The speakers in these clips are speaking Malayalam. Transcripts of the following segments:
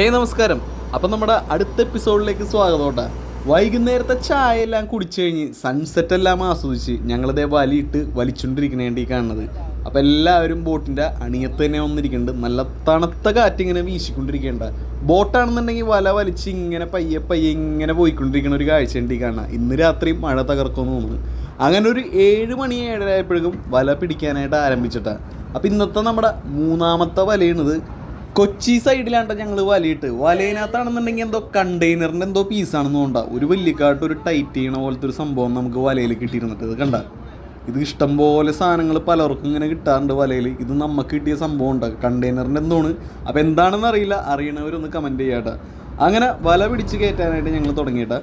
ഹേ നമസ്കാരം. അപ്പം നമ്മുടെ അടുത്ത എപ്പിസോഡിലേക്ക് സ്വാഗതം കേട്ടോ. വൈകുന്നേരത്തെ ചായ എല്ലാം കുടിച്ചു കഴിഞ്ഞ് സൺസെറ്റ് എല്ലാം ആസ്വദിച്ച് ഞങ്ങളിതേ വലിയിട്ട് വലിച്ചുകൊണ്ടിരിക്കണേണ്ടി കാണുന്നത്. അപ്പം എല്ലാവരും ബോട്ടിന്റെ അണിയത്ത് തന്നെ വന്നിരിക്കുന്നുണ്ട്. നല്ല തണുത്ത കാറ്റിങ്ങനെ വീശിക്കൊണ്ടിരിക്കേണ്ട ബോട്ടാണെന്നുണ്ടെങ്കിൽ വല വലിച്ച് ഇങ്ങനെ പയ്യെ പയ്യെ ഇങ്ങനെ പോയിക്കൊണ്ടിരിക്കുന്ന ഒരു കാഴ്ച ഉണ്ട് കാണാം. ഇന്ന് രാത്രി മഴ തകർക്കുമെന്ന് തോന്നുന്നു. അങ്ങനെ ഒരു ഏഴ് മണി ഏഴരായപ്പോഴേക്കും വല പിടിക്കാനായിട്ട് ആരംഭിച്ചിട്ടാണ് അപ്പം ഇന്നത്തെ നമ്മുടെ മൂന്നാമത്തെ വലയാണിത്. കൊച്ചി സൈഡിലാണ് ഞങ്ങൾ വലയിട്ട്? വലയിനകത്താണെന്നുണ്ടെങ്കിൽ എന്തോ കണ്ടെയ്നറിന്റെ എന്തോ പീസാണെന്ന് കൊണ്ടാ ഒരു വലിയക്കാട്ട് ഒരു ടൈറ്റ് ചെയ്യണ പോലത്തെ ഒരു സംഭവം നമുക്ക് വലയിൽ കിട്ടിയിരുന്നിട്ട്. ഇത് കണ്ട? ഇത് ഇഷ്ടം പോലെ സാധനങ്ങൾ പലർക്കും ഇങ്ങനെ കിട്ടാറുണ്ട് വലയിൽ ഇത് നമുക്ക് കിട്ടിയ സംഭവം ഉണ്ട് കണ്ടെയ്നറിന്റെ എന്തോണ്? അപ്പോൾ എന്താണെന്ന് അറിയില്ല. അറിയണവരൊന്ന് കമന്റ് ചെയ്യാട്ട. അങ്ങനെ വല പിടിച്ച് കയറ്റാനായിട്ട് ഞങ്ങൾ തുടങ്ങിയിട്ടാ.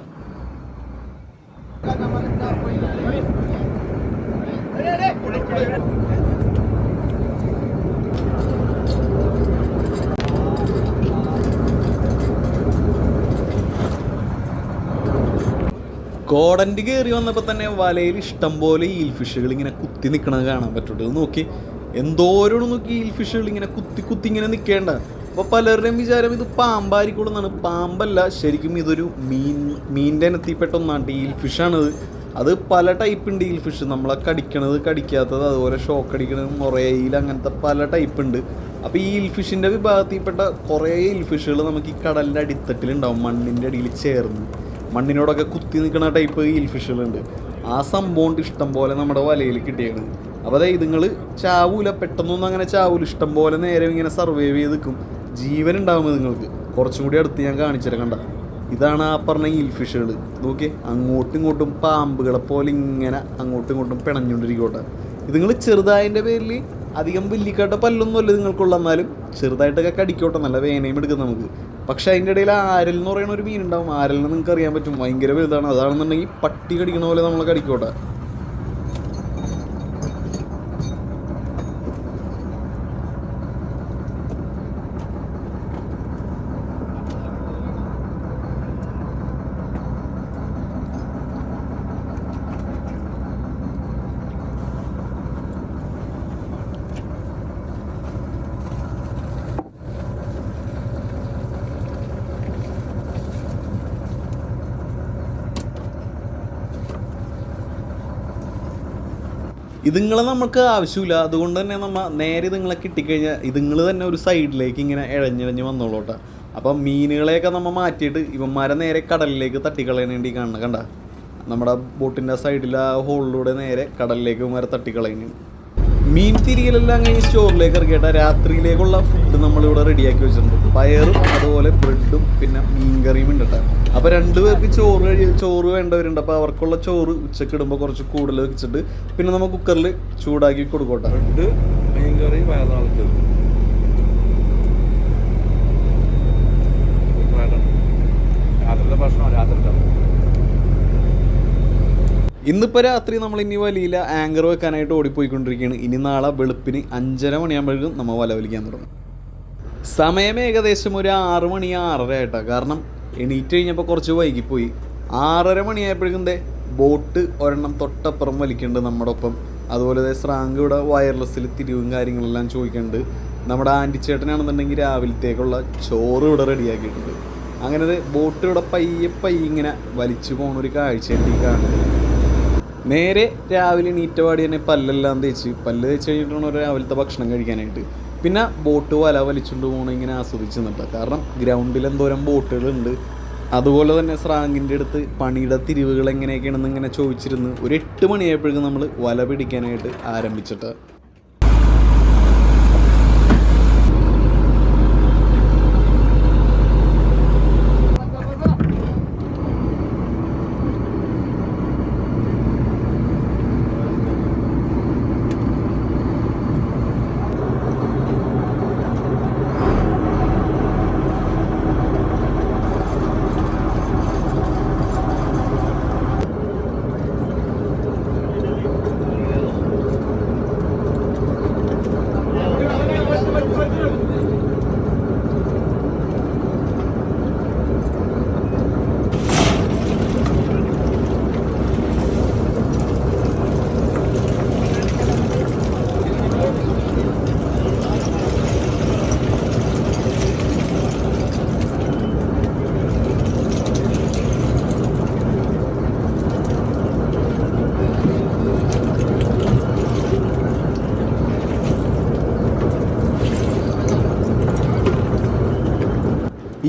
കോടന്റെ കയറി വന്നപ്പോൾ തന്നെ വലയിൽ ഇഷ്ടം പോലെ ഈൽ ഫിഷുകൾ ഇങ്ങനെ കുത്തി നിൽക്കണത് കാണാൻ പറ്റുള്ളൂ. ഇത് നോക്കി. എന്തോരോട് നോക്കി ഈൽ ഫിഷുകൾ ഇങ്ങനെ കുത്തി കുത്തി ഇങ്ങനെ നിൽക്കേണ്ട അപ്പോൾ പലരുടെയും വിചാരം ഇത് പാമ്പായിരിക്കുള്ളൂ എന്നാണ് പാമ്പല്ല ശരിക്കും ഇതൊരു മീൻ മീനിന്റെ ഇനത്തിൽപ്പെട്ട ഒന്നാണ് ഈൽ ഫിഷാണിത് അത് പല ടൈപ്പ് ഉണ്ട് ഈൽ ഫിഷ് നമ്മളെ കടിക്കണത് കടിക്കാത്തത് അതുപോലെ ഷോക്ക് അടിക്കണത് മുറയിൽ അങ്ങനത്തെ പല ടൈപ്പ് ഉണ്ട്. അപ്പോൾ ഈ ഈൽ ഫിഷിന്റെ വിഭാഗത്തിൽപ്പെട്ട കുറേ ഈൽ ഫിഷുകൾ നമുക്ക് ഈ കടലിന്റെ അടിത്തട്ടിലുണ്ടാവും മണ്ണിന്റെ അടിയിൽ ചേർന്ന്. മണ്ണിനോടൊക്കെ കുത്തി നിൽക്കുന്ന ടൈപ്പ് ഈൽ ഫിഷുകളുണ്ട് ആ സംഭവം ഇഷ്ടം പോലെ നമ്മുടെ വലയിൽ കിട്ടിയാണ് അപ്പോൾ അതായത് ഇതുങ്ങൾ ചാവൂല പെട്ടെന്നൊന്നും അങ്ങനെ ചാവൂല. ഇഷ്ടം പോലെ നേരെ ഇങ്ങനെ സർവൈവ് ചെയ്ത് നിൽക്കും. ജീവൻ ഉണ്ടാവും നിങ്ങൾക്ക് കുറച്ചും കൂടി അടുത്ത് ഞാൻ കാണിച്ചിരക്കണ്ട കണ്ട. ഇതാണ് ആ പറഞ്ഞ ഈൽ ഫിഷുകൾ നോക്കിയേ അങ്ങോട്ടും ഇങ്ങോട്ടും പാമ്പുകളെ പോലെ ഇങ്ങനെ അങ്ങോട്ടും ഇങ്ങോട്ടും പിണഞ്ഞുകൊണ്ടിരിക്കോട്ടെ ഇത് നിങ്ങൾ ചെറുതായതിന്റെ പേരിൽ അധികം വലിയക്കാട്ട പല്ലൊന്നുമല്ല നിങ്ങൾക്കുള്ള എന്നാലും ചെറുതായിട്ടൊക്കെ കടിക്കോട്ടെ നല്ല വേനയും എടുക്കും നമുക്ക്. പക്ഷെ അതിന്റെ ഇടയിൽ ആരൽ എന്ന് പറയുന്ന ഒരു മീനുണ്ടാവും ആരലിനെ നിങ്ങൾക്ക് അറിയാൻ പറ്റും. ഭയങ്കര വലുതാണ്. അതാണെന്നുണ്ടെങ്കിൽ പട്ടി കടിക്കണ പോലെ നമ്മളെ കടിക്കോട്ടെ. ഇതുങ്ങളെ നമുക്ക് ആവശ്യമില്ല. അതുകൊണ്ട് തന്നെ നമ്മൾ നേരെ ഇതുങ്ങളെ കിട്ടിക്കഴിഞ്ഞാൽ ഇതുങ്ങൾ തന്നെ ഒരു സൈഡിലേക്ക് ഇങ്ങനെ ഇഴഞ്ഞിഴഞ്ഞ് വന്നോളൂട്ടാ. അപ്പം മീനുകളെയൊക്കെ നമ്മൾ മാറ്റിയിട്ട് ഇവന്മാരെ നേരെ കടലിലേക്ക് തട്ടിക്കളയാൻ വേണ്ടി കാണണം കണ്ട? നമ്മുടെ ബോട്ടിന്റെ സൈഡിൽ ആ ഹോളിലൂടെ നേരെ കടലിലേക്ക് ഇവന്മാരെ തട്ടിക്കളയുന്നു. മീൻ തിരികലെല്ലാം കഴിഞ്ഞ് സ്റ്റോറിലേക്ക് ഇറക്കിയിട്ട് രാത്രിയിലേക്കുള്ള ഫുഡ് നമ്മളിവിടെ റെഡിയാക്കി വെച്ചിട്ടുണ്ട്. പയറും അതുപോലെ ബ്രെഡും പിന്നെ മീൻകറിയും ഉണ്ട് കേട്ടോ. അപ്പോൾ രണ്ട് പേർക്ക് ചോറ് ചോറ് വേണ്ടവരുണ്ട്. അപ്പോൾ അവർക്കുള്ള ചോറ് ഉച്ചയ്ക്ക് ഇടുമ്പോൾ കുറച്ച് കൂടുതൽ വെച്ചിട്ട് പിന്നെ നമ്മൾ കുക്കറിൽ ചൂടാക്കി കൊടുക്കട്ടെ. ബ്രെഡ് മീൻകറി വയറാളത്തത് രാത്രിയിലെ ഭക്ഷണം രാത്രിയിലെ ഇന്നിപ്പോൾ രാത്രി നമ്മൾ ഇനി വലിയില്ല. ആങ്കർ വെക്കാനായിട്ട് ഓടിപ്പോയിക്കൊണ്ടിരിക്കുകയാണ്. ഇനി നാളെ വെളുപ്പിന് അഞ്ചര മണിയാകുമ്പോഴേക്കും നമ്മൾ വല വലിക്കാൻ തുടങ്ങും. സമയം ഏകദേശം ഒരു ആറ് മണി ആറര ആയിട്ടാണ് കാരണം എണീറ്റ് കഴിഞ്ഞപ്പോൾ കുറച്ച് വൈകിപ്പോയി. ആറര മണിയായപ്പോഴേക്കും ദേ ബോട്ട് ഒരെണ്ണം തൊട്ടപ്പുറം വലിക്കുന്നുണ്ട് നമ്മുടെ ഒപ്പം അതുപോലെ തന്നെ സ്രാങ്ക് ഇവിടെ വയർലെസ്സിൽ തിരിവും കാര്യങ്ങളെല്ലാം ചോദിക്കുന്നുണ്ട്. നമ്മുടെ ആന്റി ചേട്ടനാണെന്നുണ്ടെങ്കിൽ രാവിലത്തേക്കുള്ള ചോറ് ഇവിടെ റെഡിയാക്കിയിട്ടുണ്ട്. അങ്ങനെ ബോട്ട് ഇവിടെ പയ്യെ പയ്യെ ഇങ്ങനെ വലിച്ചു പോകുന്ന ഒരു കാഴ്ചയുണ്ട് ഈ കാണുന്നത്. നേരെ രാവിലെ നീറ്റപാടി തന്നെ പല്ലെല്ലാം തേച്ച്. പല്ല് തേച്ച് കഴിഞ്ഞിട്ടാണ് രാവിലത്തെ ഭക്ഷണം കഴിക്കാനായിട്ട്. പിന്നെ ബോട്ട് വല വലിച്ചുകൊണ്ട് പോകണം ഇങ്ങനെ ആസ്വദിച്ച് നിന്നിട്ട് കാരണം ഗ്രൗണ്ടിൽ എന്തോരം ബോട്ടുകളുണ്ട്. അതുപോലെ തന്നെ സ്രാങ്കിന്റെ അടുത്ത് പണിയുടെ തിരിവുകൾ എങ്ങനെയൊക്കെയാണെന്ന് ഇങ്ങനെ ചോദിച്ചിരുന്ന്. ഒരു എട്ട് മണിയായപ്പോഴേക്കും നമ്മൾ വല പിടിക്കാനായിട്ട് ആരംഭിച്ചിട്ട്.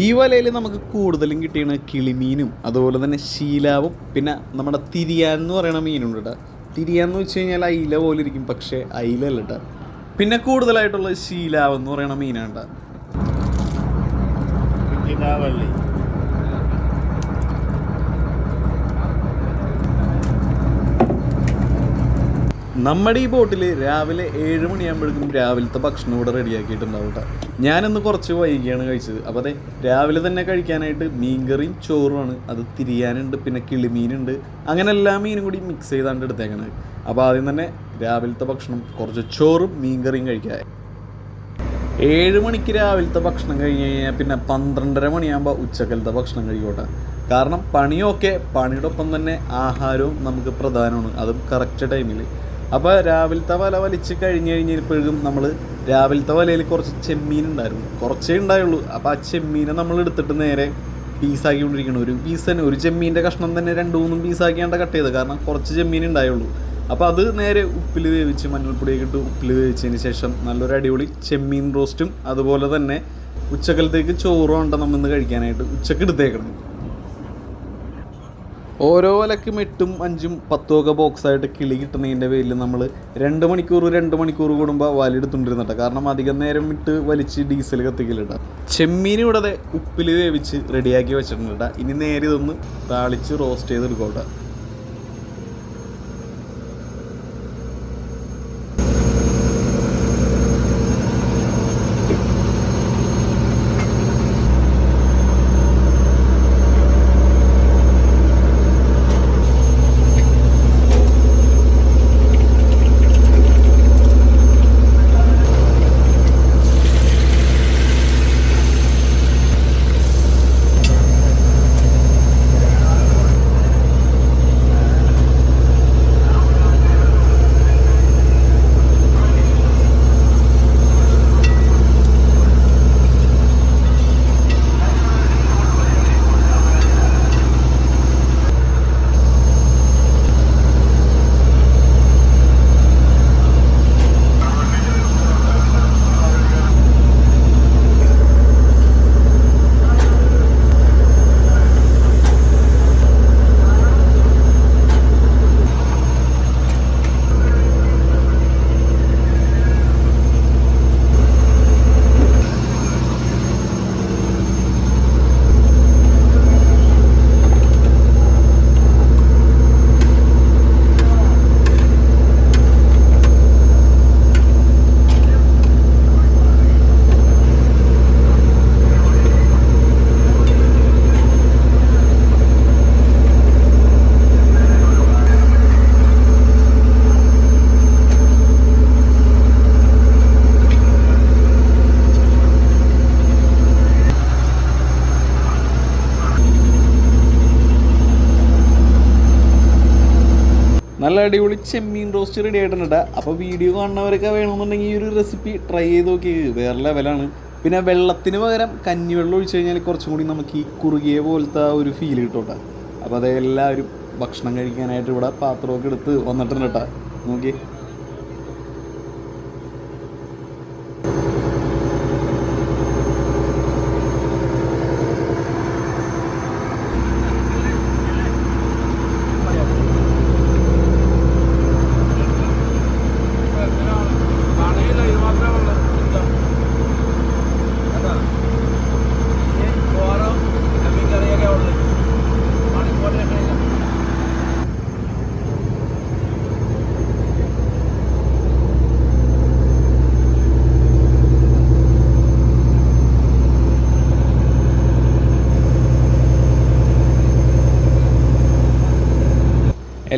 ഈ വലയിൽ നമുക്ക് കൂടുതലും കിട്ടിയാണ് കിളിമീനും അതുപോലെ തന്നെ ശീലാവും. പിന്നെ നമ്മുടെ തിരിയാൻ എന്ന് പറയുന്ന മീനുണ്ട് കേട്ടോ. തിരിയാന്ന് വെച്ച് കഴിഞ്ഞാൽ അയില പോലെ ഇരിക്കും പക്ഷേ അയില അല്ല കേട്ടോ. പിന്നെ കൂടുതലായിട്ടുള്ള ശീലാവ് എന്ന് പറയുന്ന മീനാണ് ട്ടോ. നമ്മുടെ ഈ ബോട്ടിൽ രാവിലെ ഏഴ് മണിയാകുമ്പോഴേക്കും രാവിലത്തെ ഭക്ഷണം ഇവിടെ റെഡിയാക്കിയിട്ടുണ്ടാവും കേട്ടോ ഞാനിന്ന് കുറച്ച് വൈകിയാണ് കഴിച്ചത്. അപ്പോൾ അതെ രാവിലെ തന്നെ കഴിക്കാനായിട്ട് മീൻകറിയും ചോറുമാണ്. അത് തിരിയാനുണ്ട് പിന്നെ കിളിമീനുണ്ട്. അങ്ങനെ എല്ലാ മീനും കൂടി മിക്സ് ചെയ്താണ്ട് എടുത്തേക്കണത് അപ്പോൾ ആദ്യം തന്നെ രാവിലത്തെ ഭക്ഷണം കുറച്ച് ചോറും മീൻകറിയും കഴിക്കാൻ ഏഴ് മണിക്ക് രാവിലത്തെ ഭക്ഷണം കഴിഞ്ഞ് കഴിഞ്ഞാൽ പിന്നെ പന്ത്രണ്ടര മണിയാകുമ്പോൾ ഉച്ചക്കലത്തെ ഭക്ഷണം കഴിക്കോട്ടെ. കാരണം പണിയൊക്കെ പണിയുടെ ഒപ്പം തന്നെ ആഹാരവും നമുക്ക് പ്രധാനമാണ്. അതും കറക്റ്റ് ടൈമിൽ അപ്പോൾ രാവിലത്തെ വല വലിച്ച് കഴിഞ്ഞ് കഴിഞ്ഞപ്പോഴും നമ്മൾ രാവിലത്തെ വലയിൽ കുറച്ച് ചെമ്മീൻ ഉണ്ടായിരുന്നു. കുറച്ചേ ഉണ്ടായുള്ളൂ. അപ്പോൾ ആ ചെമ്മീനെ നമ്മൾ എടുത്തിട്ട് നേരെ പീസാക്കിക്കൊണ്ടിരിക്കണം ഒരു പീസ് തന്നെ. ഒരു ചെമ്മീന്റെ കഷ്ണം തന്നെ രണ്ട് മൂന്നും പീസാക്കിയാണ്ട് കട്ട് ചെയ്തത്. കാരണം കുറച്ച് ചെമ്മീൻ ഉണ്ടായുള്ളൂ. അപ്പോൾ അത് നേരെ ഉപ്പിൽ വേവിച്ച് മഞ്ഞൾപ്പൊടിയൊക്കെ ഇട്ട് ഉപ്പിൽ വേവിച്ചതിന് ശേഷം നല്ലൊരു അടിപൊളി ചെമ്മീൻ റോസ്റ്റും അതുപോലെ തന്നെ ഉച്ചക്കലത്തേക്ക് ചോറും ഉണ്ടെന്ന് നമ്മൾ ഇന്ന് കഴിക്കാനായിട്ട് ഉച്ചയ്ക്ക് എടുത്തേക്കണം. ഓരോ ഇലക്കും എട്ടും അഞ്ചും പത്തും ഒക്കെ ബോക്സായിട്ട് കിളി കിട്ടുന്നതിന്റെ പേരിൽ നമ്മൾ രണ്ട് മണിക്കൂർ രണ്ട് മണിക്കൂർ കൂടുമ്പോൾ വലിയെടുത്തുകൊണ്ടിരുന്നിട്ട് കാരണം അധികം നേരം ഇട്ട് വലിച്ച് ഡീസൽ കത്തിക്കലിട്ട ചെമ്മീൻ ഇവിടെ ഉപ്പിൽ വേവിച്ച് റെഡിയാക്കി വെച്ചിട്ടുണ്ട് ഇനി നേരെ ഇതൊന്ന് താളിച്ച് റോസ്റ്റ് ചെയ്തെടുക്കോട്ടെ അടിപൊളി ചെമ്മീൻ റോസ്റ്റ് റെഡി ആയിട്ടുണ്ട്. അപ്പോൾ വീഡിയോ കാണുന്നവരൊക്കെ വേണമെന്നുണ്ടെങ്കിൽ ഈ ഒരു റെസിപ്പി ട്രൈ ചെയ്ത് നോക്കി വേറെ ലെവലാണ് പിന്നെ വെള്ളത്തിന് പകരം കഞ്ഞിവെള്ളം ഒഴിച്ചു കഴിഞ്ഞാൽ കുറച്ചും കൂടി നമുക്ക് ഈ കുറുകിയ പോലത്തെ ഒരു ഫീൽ കിട്ടോട്ടെ. അപ്പോൾ അതെല്ലാവരും ഭക്ഷണം കഴിക്കാനായിട്ട് ഇവിടെ പാത്രമൊക്കെ എടുത്ത് വന്നിട്ടുണ്ട് കേട്ടോ. നോക്കി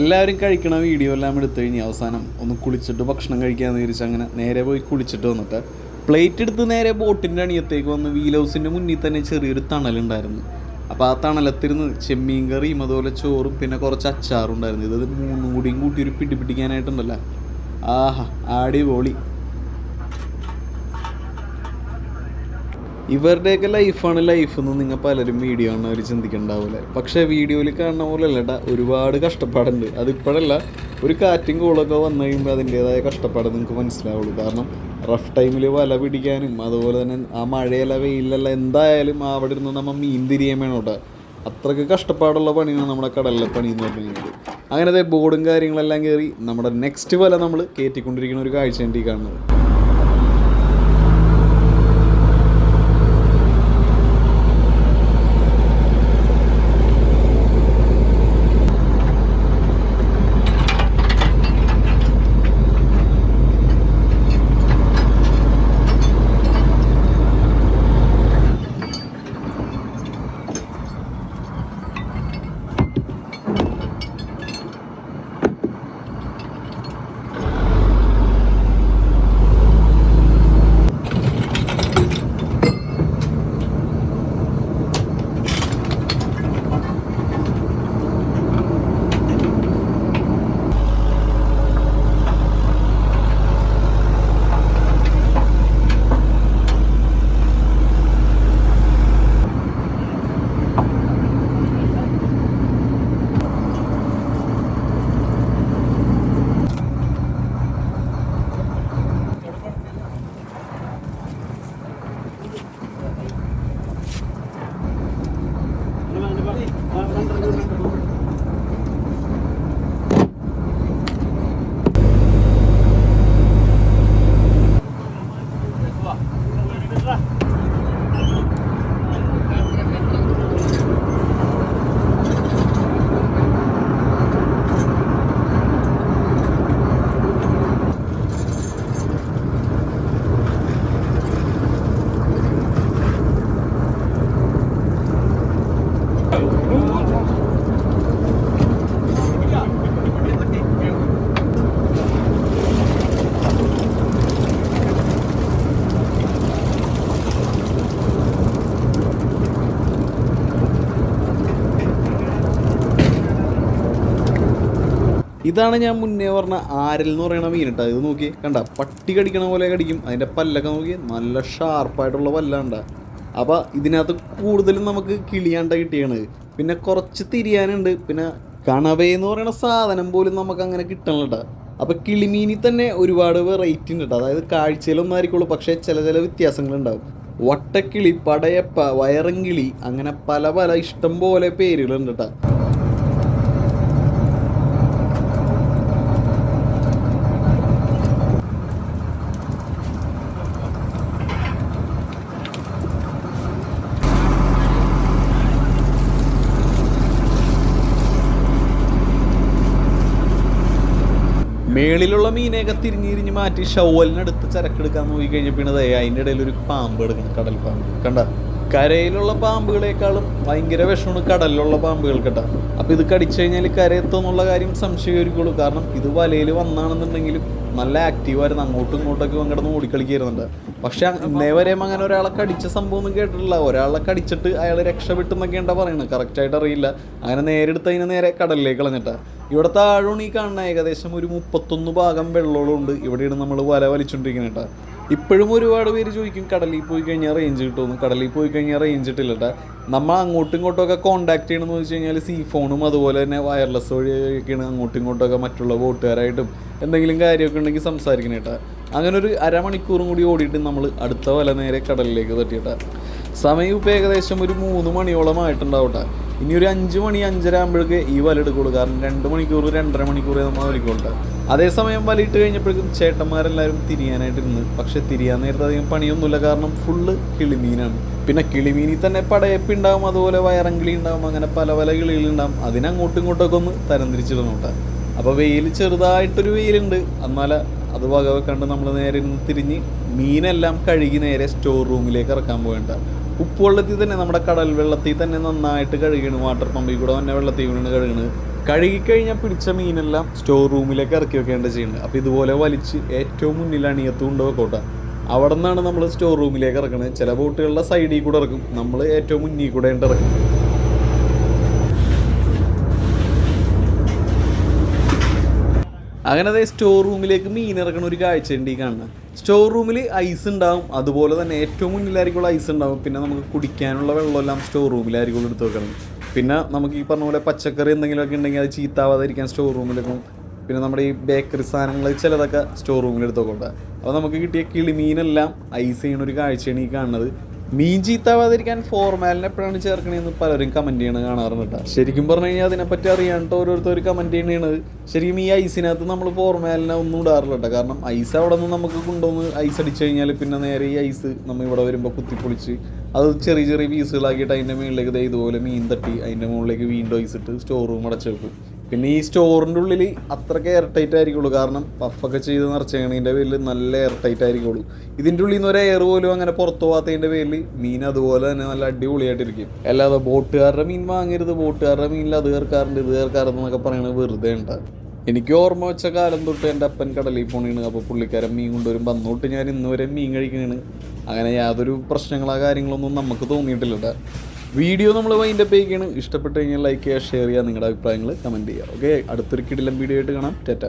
എല്ലാവരും കഴിക്കണ വീഡിയോ എല്ലാം എടുത്തു കഴിഞ്ഞ് അവസാനം ഒന്ന് കുളിച്ചിട്ട് ഭക്ഷണം കഴിക്കാമെന്ന് വിചാരിച്ച് അങ്ങനെ നേരെ പോയി കുളിച്ചിട്ട് വന്നിട്ട് പ്ലേറ്റ് എടുത്ത് നേരെ ബോട്ടിന്റെ അണിയത്തേക്ക് വന്ന് വീൽ ഹൗസിന്റെ മുന്നിൽ തന്നെ ചെറിയൊരു തണലുണ്ടായിരുന്നു. അപ്പോൾ ആ തണലത്തിരുന്ന് ചെമ്മീൻ കറിയും അതുപോലെ ചോറും പിന്നെ കുറച്ച് അച്ചാറും ഉണ്ടായിരുന്നു. ഇത് മൂന്നും കൂടിയും കൂട്ടി ഒരു പിടി പിടിക്കാനായിട്ടുണ്ടല്ലോ ആഹാ അടിപൊളി. ഇവരുടെയൊക്കെ ലൈഫാണ് ലൈഫ് എന്ന് നിങ്ങൾ പലരും വീഡിയോ ആണ് അവർ ചിന്തിക്കണ്ടാവില്ല? പക്ഷേ വീഡിയോയിൽ കാണുന്ന പോലെ അല്ലടാ ഒരുപാട് കഷ്ടപ്പാടുണ്ട്. അതിപ്പോഴല്ല ഒരു കാറ്റും കോളൊക്കെ വന്നു കഴിയുമ്പോൾ അതിന്റേതായ കഷ്ടപ്പാട് നിങ്ങൾക്ക് മനസ്സിലാവുള്ളൂ. കാരണം റഫ് ടൈമിൽ വല പിടിക്കാനും അതുപോലെ തന്നെ ആ മഴയല്ല വെയിലല്ല എന്തായാലും അവിടെ ഇരുന്ന് നമ്മൾ മീൻ തിരിയാൻ വേണം കേട്ടോ അത്രയ്ക്ക് കഷ്ടപ്പാടുള്ള പണിയാണ് നമ്മുടെ കടലിലെ പണി എന്ന് പറഞ്ഞു കഴിഞ്ഞാൽ അങ്ങനത്തെ ബോർഡും കാര്യങ്ങളെല്ലാം കയറി നമ്മുടെ നെക്സ്റ്റ് വല നമ്മൾ കയറ്റിക്കൊണ്ടിരിക്കുന്ന ഒരു കാഴ്ച ഈ കാണുന്നത്. ഇതാണ് ഞാൻ മുന്നേ പറഞ്ഞ ആരൽ എന്ന് പറയുന്ന മീൻ കേട്ടോ ഇത് നോക്കി കണ്ട? പട്ടി കടിക്കണ പോലെ കടിക്കും. അതിന്റെ പല്ലൊക്കെ നോക്കി നല്ല ഷാർപ്പായിട്ടുള്ള പല്ലാണ്ട. അപ്പോൾ ഇതിനകത്ത് കൂടുതലും നമുക്ക് കിളിയാണ്ട കിട്ടിയാണ്. പിന്നെ കുറച്ച് തിരിയാനുണ്ട്. പിന്നെ കണവയെന്ന് പറയുന്ന സാധനം പോലും നമുക്ക് അങ്ങനെ കിട്ടണില്ല കേട്ടോ അപ്പോൾ കിളിമീനിൽ തന്നെ ഒരുപാട് വെറൈറ്റി ഉണ്ട് കേട്ടോ അതായത് കാഴ്ചയിലൊന്നും ആയിരിക്കുള്ളൂ പക്ഷേ ചില ചില വ്യത്യാസങ്ങളുണ്ടാവും. വട്ടക്കിളി പടയപ്പ വയറങ്കിളി അങ്ങനെ പല പല ഇഷ്ടം പോലെ പേരുകളുണ്ട് കേട്ടോ മേളിലുള്ള മീനെയൊക്കെ തിരിഞ്ഞ് തിരിഞ്ഞ് മാറ്റി ഷവലിനടുത്ത് ചരക്കെടുക്കാൻ നോക്കി കഴിഞ്ഞപ്പോൾ അതിന്റെ ഇടയിൽ ഒരു പാമ്പ് എടുക്കണം കടൽ പാമ്പ്. കണ്ട? കരയിലുള്ള പാമ്പുകളെക്കാളും ഭയങ്കര വിഷമാണ് കടലിലുള്ള പാമ്പുകൾ കേട്ടോ. അപ്പോൾ ഇത് കടിച്ചു കഴിഞ്ഞാൽ കരയെത്തുമെന്നുള്ള കാര്യം സംശയമായിരിക്കുള്ളൂ കാരണം ഇത് വലയിൽ വന്നാണെന്നുണ്ടെങ്കിലും നല്ല ആക്റ്റീവായിരുന്നു അങ്ങോട്ടും ഇങ്ങോട്ടൊക്കെ കിടന്ന് ഓടിക്കളിക്കുന്നുണ്ട് പക്ഷെ ഇന്നേ വരെയും അങ്ങനെ ഒരാളെ കടിച്ച സംഭവം ഒന്നും കേട്ടിട്ടില്ല. ഒരാളെ കടിച്ചിട്ട് അയാൾ രക്ഷപ്പെട്ടെന്നൊക്കെ എന്താ പറയുന്നത് കറക്റ്റായിട്ട് അറിയില്ല. അങ്ങനെ നേരെടുത്ത് അതിനെ നേരെ കടലിലേക്ക് കളഞ്ഞിട്ട്. ഇവിടെ താഴോണ് ഈ കാണുന്ന ഏകദേശം ഒരു മുപ്പത്തൊന്ന് ഭാഗം വെള്ളമുണ്ട് ഇവിടെയാണ് നമ്മൾ വല വലിച്ചുകൊണ്ടിരിക്കുന്നത് കേട്ടോ. ഇപ്പോഴും ഒരുപാട് പേര് ചോദിക്കും കടലിൽ പോയി കഴിഞ്ഞാൽ റേഞ്ച് കിട്ടുമെന്ന് കടലിൽ പോയി കഴിഞ്ഞാൽ റേഞ്ച് കിട്ടില്ല കേട്ടോ നമ്മൾ അങ്ങോട്ടും ഇങ്ങോട്ടും ഒക്കെ കോൺടാക്ട് ചെയ്യണമെന്ന് വെച്ച് കഴിഞ്ഞാൽ സീ ഫോണും അതുപോലെ തന്നെ വയർലെസ് വഴിയൊക്കെയാണ് അങ്ങോട്ടും ഇങ്ങോട്ടും ഒക്കെ മറ്റുള്ള ബോട്ടുകാരായിട്ടും എന്തെങ്കിലും കാര്യമൊക്കെ ഉണ്ടെങ്കിൽ സംസാരിക്കണം കേട്ടോ അങ്ങനെ ഒരു അരമണിക്കൂറും കൂടി ഓടിയിട്ട് നമ്മൾ അടുത്ത വല നേരെ കടലിലേക്ക് തട്ടിയിട്ടാ സമയം ഇപ്പോൾ ഏകദേശം ഒരു മൂന്ന് മണിയോളം ആയിട്ടുണ്ടാവട്ടെ ഇനി ഒരു അഞ്ച് മണി അഞ്ചര ആകുമ്പോഴേക്ക് ഈ വല എടുക്കുള്ളൂ. കാരണം രണ്ട് മണിക്കൂർ രണ്ടര മണിക്കൂറേ നമ്മൾ വലിക്കുള്ളൂ അതേസമയം വലയിട്ട് കഴിഞ്ഞപ്പോഴേക്കും ചേട്ടന്മാരെല്ലാവരും തിരിയാനായിട്ടിരുന്ന്. പക്ഷെ തിരിയാൻ നേരത്തെ അധികം പണിയൊന്നുമില്ല. കാരണം ഫുള്ള് കിളിമീനാണ്. പിന്നെ കിളിമീനിൽ തന്നെ പടയപ്പുണ്ടാവും അതുപോലെ വയറങ്കിളി ഉണ്ടാവും അങ്ങനെ പല പല കിളികളുണ്ടാവും അതിനങ്ങോട്ടും ഇങ്ങോട്ടൊക്കെ ഒന്ന് തരംതിരിച്ചിടണം കേട്ടോ അപ്പോൾ വെയിൽ ചെറുതായിട്ടൊരു വെയിലുണ്ട്. എന്നാൽ അത് വകവെക്കാണ്ട് നമ്മൾ നേരെ ഇരുന്ന് തിരിഞ്ഞ് മീനെല്ലാം കഴുകി നേരെ സ്റ്റോർ റൂമിലേക്ക് ഇറക്കാൻ പോകേണ്ട. ഉപ്പുവെള്ളത്തിൽ തന്നെ നമ്മുടെ കടൽ വെള്ളത്തിൽ തന്നെ നന്നായിട്ട് കഴുകണ്. വാട്ടർ പമ്പിൽ കൂടെ തന്നെ വെള്ളത്തിൽ കൂടെയാണ് കഴുകിക്കഴിഞ്ഞാൽ പിടിച്ച മീനെല്ലാം സ്റ്റോർ റൂമിലേക്ക് ഇറക്കി വെക്കേണ്ട ചെയ്യുന്നത്. അപ്പോൾ ഇതുപോലെ വലിച്ച് ഏറ്റവും മുന്നിൽ അണിയത്ത് കോട്ട അവിടെ നിന്നാണ് നമ്മൾ സ്റ്റോർ റൂമിലേക്ക് ഇറക്കുന്നത് ചില ബോട്ടുകളുടെ സൈഡിൽ കൂടെ ഇറക്കും. നമ്മൾ ഏറ്റവും മുന്നിൽ കൂടെ ഇറക്കും. അങ്ങനെ അതേ സ്റ്റോർ റൂമിലേക്ക് മീൻ ഇറക്കണ ഒരു കാഴ്ച ഉണ്ട് ഈ കാണുന്നത് സ്റ്റോർ റൂമിൽ ഐസ് ഉണ്ടാവും. അതുപോലെ തന്നെ ഏറ്റവും മുന്നിലായിരിക്കും ഐസ് ഉണ്ടാവും. പിന്നെ നമുക്ക് കുടിക്കാനുള്ള വെള്ളമെല്ലാം സ്റ്റോർ റൂമിലായിരിക്കും എടുത്ത് വെക്കണം പിന്നെ നമുക്ക് ഈ പറഞ്ഞ പോലെ പച്ചക്കറി എന്തെങ്കിലുമൊക്കെ ഉണ്ടെങ്കിൽ അത് ചീത്താവാതിരിക്കാൻ സ്റ്റോർ റൂമിലേക്കും പിന്നെ നമ്മുടെ ഈ ബേക്കറി സാധനങ്ങൾ ചിലതൊക്കെ സ്റ്റോർ റൂമിൽ എടുത്തൊക്കെ അപ്പോൾ നമുക്ക് കിട്ടിയ കിളിമീനെല്ലാം ഐസ് ചെയ്യണ ഒരു കാഴ്ചയാണ് ഈ കാണുന്നത്. മീൻ ചീത്താവാതിരിക്കാൻ ഫോർമാലിനെ എപ്പോഴാണ് ചേർക്കണേന്ന് പലരും കമന്റ് ചെയ്യണത് കാണാറുണ്ട് ശരിക്കും പറഞ്ഞു കഴിഞ്ഞാൽ അതിനെപ്പറ്റി അറിയാണ്ട് ഓരോരുത്തർ കമന്റ് ചെയ്യണത് ശരിക്കും ഈ ഐസിനകത്ത് നമ്മൾ ഫോർമാലിനെ ഒന്നും ഇടാറില്ല കാരണം ഐസ് അവിടെ നിന്ന് നമുക്ക് കൊണ്ടുവന്ന് ഐസ് അടിച്ചു കഴിഞ്ഞാൽ പിന്നെ നേരെ ഈ ഐസ് നമ്മൾ ഇവിടെ വരുമ്പോൾ കുത്തിപ്പൊളിച്ച് അത് ചെറിയ ചെറിയ പീസുകളാക്കിയിട്ട് അതിന്റെ മുകളിലേക്ക് ഇതുപോലെ മീൻ തട്ടി അതിന്റെ മുകളിലേക്ക് വീണ്ടും ഐസ് ഇട്ട് സ്റ്റോർ റൂം അടച്ചു വെക്കും. പിന്നെ ഈ സ്റ്റോറിന്റെ ഉള്ളിൽ അത്രയ്ക്ക് എയർ ടൈറ്റ് ആയിരിക്കുള്ളൂ. കാരണം പഫൊക്കെ ചെയ്ത് നിറച്ചേണതിന്റെ പേരിൽ നല്ല എയർ ടൈറ്റ് ആയിരിക്കുള്ളൂ. ഇതിന്റെ ഉള്ളിൽ നിന്ന് ഒരു എയർ പോലും അങ്ങനെ പുറത്തു പോകാത്തതിന്റെ പേരിൽ മീൻ അതുപോലെ തന്നെ നല്ല അടിപൊളിയായിട്ടിരിക്കും. അല്ലാതെ ബോട്ടുകാരുടെ മീൻ വാങ്ങരുത്. ബോട്ടുകാരുടെ മീനിൽ അത് കയറക്കാറുണ്ട് ഇത് കേർക്കാറെന്നൊക്കെ പറയണത് വെറുതെ ഉണ്ട്. എനിക്ക് ഓർമ്മ വെച്ച കാലം തൊട്ട് എന്റെ അപ്പൻ കടലിൽ പോണീണ്. അപ്പോൾ പുള്ളിക്കാരൻ മീൻ കൊണ്ടുവരും. വന്നോട്ട് ഞാൻ ഇന്നുവരെ മീൻ കഴിക്കണേണ്. അങ്ങനെ യാതൊരു പ്രശ്നങ്ങളോ കാര്യങ്ങളൊന്നും നമുക്ക് തോന്നിയിട്ടില്ല ട്ടാ. വീഡിയോ നമ്മൾ വൈൻഡപ്പ് ചെയ്യുകയാണ് ഇഷ്ടപ്പെട്ട് കഴിഞ്ഞാൽ ലൈക്ക് ചെയ്യുക ഷെയർ ചെയ്യുക നിങ്ങളുടെ അഭിപ്രായങ്ങൾ കമന്റ് ചെയ്യുക. ഓക്കെ അടുത്തൊരു കിടിലം വീഡിയോ ആയിട്ട് കാണാം. ടാറ്റ